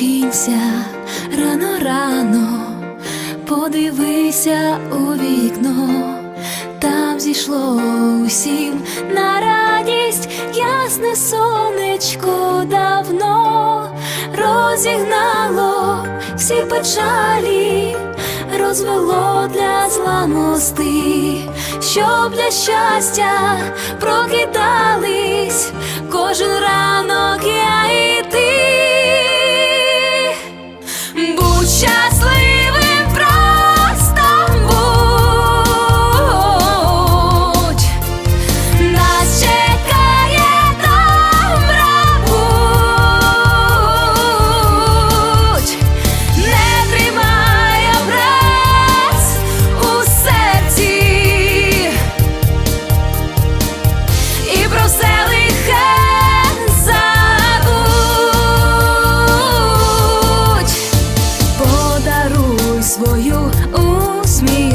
Прокинься рано рано, подивися у вікно, там зійшло усім на радість ясне сонечко давно розігнало всі печалі, розвело для зла мости, щоб для щастя прокидались Будь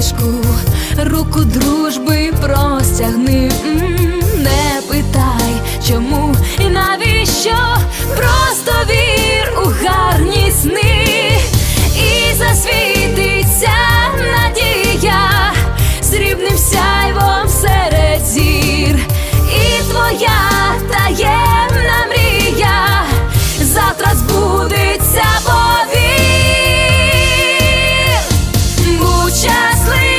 Усмішку, руку дружби щасливі.